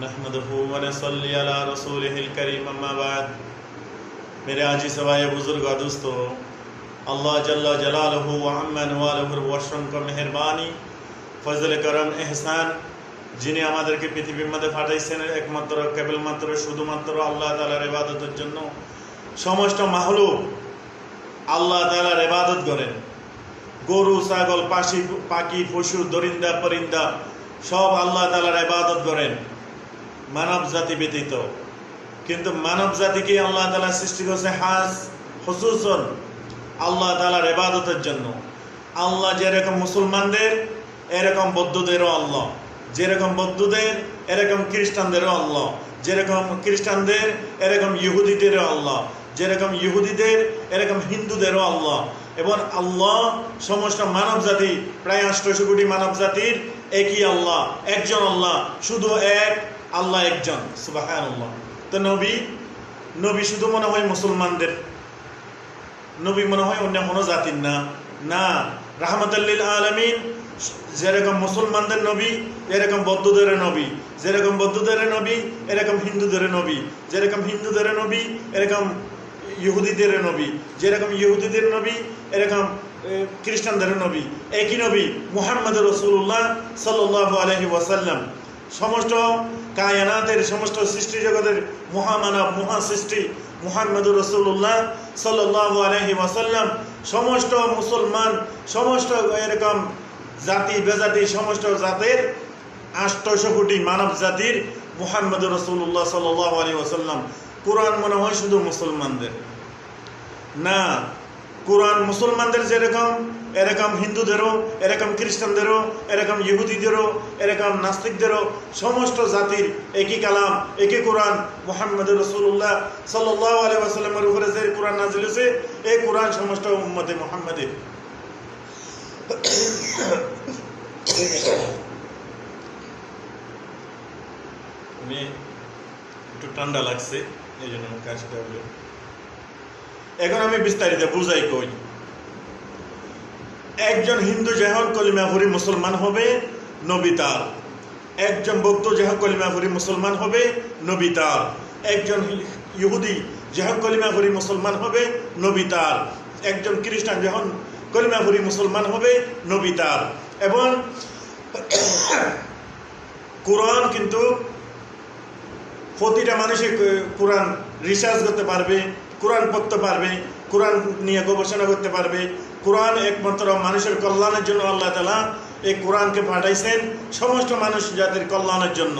نحمده و نصلی علی رسوله الكریم اما بعد. میرے آجی سوائے بزرگ اور دوستو, اللہ جل جلالہ و عمن والہ وشن کو مہربانی ফজল করম এহসান যিনি আমাদেরকে পৃথিবীর মধ্যে ফাটাইছেন একমাত্র কেবলমাত্র শুধুমাত্র আল্লাহ তালার এবাদতের জন্য সমস্ত মাহলু আল্লাহ তালার এবাদত করেন গরু ছাগল পাশি পাখি পশু দরিন্দা পরিন্দা সব আল্লাহ তালার এবাদত করেন মানব জাতি ব্যতীত। কিন্তু মানব জাতিকে আল্লাহ তালা সৃষ্টি করছে হাস হসুসন, আল্লাহ তালার ইবাদতের জন্য। আল্লাহ যেরকম মুসলমানদের, এরকম বৌদ্ধদেরও আল্লাহ। যেরকম বৌদ্ধদের, এরকম খ্রিস্টানদেরও আল্লাহ। যেরকম খ্রিস্টানদের, এরকম ইহুদিদেরও আল্লাহ। যেরকম ইহুদিদের, এরকম হিন্দুদেরও আল্লাহ। এবং আল্লাহ সমস্ত মানব জাতি, প্রায় আষ্টশো কোটি মানব জাতির একই আল্লাহ, একজন আল্লাহ। শুধু এক আল্লাহ একজন সুবাহ আল্লাহ তো নবী নবী শুধু মনে হয় মুসলমানদের, নবী মনে হয় অন্য কোনো জাতির না। না রাহমাতাল্লিল আলমিন, যেরকম মুসলমানদের নবী, এরকম বৌদ্ধদের নবী। যেরকম বৌদ্ধদের নবী, এরকম হিন্দুদের নবী। যেরকম হিন্দুদের নবী, এরকম ইহুদিদের নবী। যেরকম ইহুদিদের নবী, এরকম খ্রিস্টানদের নবী। একই নবী, মুহাম্মদ রসুল্লাহ সাল্লাহ আলহি ওয়াসাল্লাম। সমস্ত কায়নাতের, সমস্ত সৃষ্টি জগতের মহামানব মহা সৃষ্টি, মুহাম্মদুর রসুল্লাহ সাল্লাহ আলহি ওয়াসাল্লাম, সমস্ত মুসলমান, সমস্ত এরকম জাতি, বেজাতি, সমস্ত জাতের আষ্টশো কোটি মানব জাতির মুহাম্মদুর রসুল্লাহ সাল্লাহ আলী ওয়াসাল্লাম। কোরআন মনে হয় শুধু মুসলমানদের। না কোরআন মুসলমানদের যেরকম, এরকম হিন্দুদেরও, এরকম খ্রিস্টানদেরও, এরকম ইহুদিদেরও, এরকম নাস্তিকদেরও, সমস্ত জাতির একই কালাম, একই কোরআন। মোহাম্মদ রসুল্লাহ সাল্লাহ আলী উপরে যে কোরআন নাজিল হয়েছে, এই কোরআন সমস্ত উম্মতে মোহাম্মদের। একটু ঠান্ডা লাগছে, এই জন্য কাশিটা হলো এখন আমি বিস্তারিত বুঝাই কই। একজন হিন্দু যখন কলিমা ভরি মুসলমান হবে, নবী তার। একজন বৌদ্ধ যখন কলিমা ভরি মুসলমান হবে, নবী তার। একজন ইহুদি যখন কলিমা ভরি মুসলমান হবে, নবী তার। একজন খ্রিস্টান কলিমা ভরি মুসলমান হবে, নবী তার। এবং কোরআন কিন্তু প্রতিটা মানুষই কোরআন রিসার্চ করতে পারবে। কোরআন পড়তে পারবে, কোরআন নিয়ে গবেষণা করতে পারবে। কোরআন একমাত্র মানুষের কল্যাণের জন্য আল্লাহ তালা এই কোরআনকে পাঠাইছেন, সমস্ত মানুষ জাতির কল্যাণের জন্য।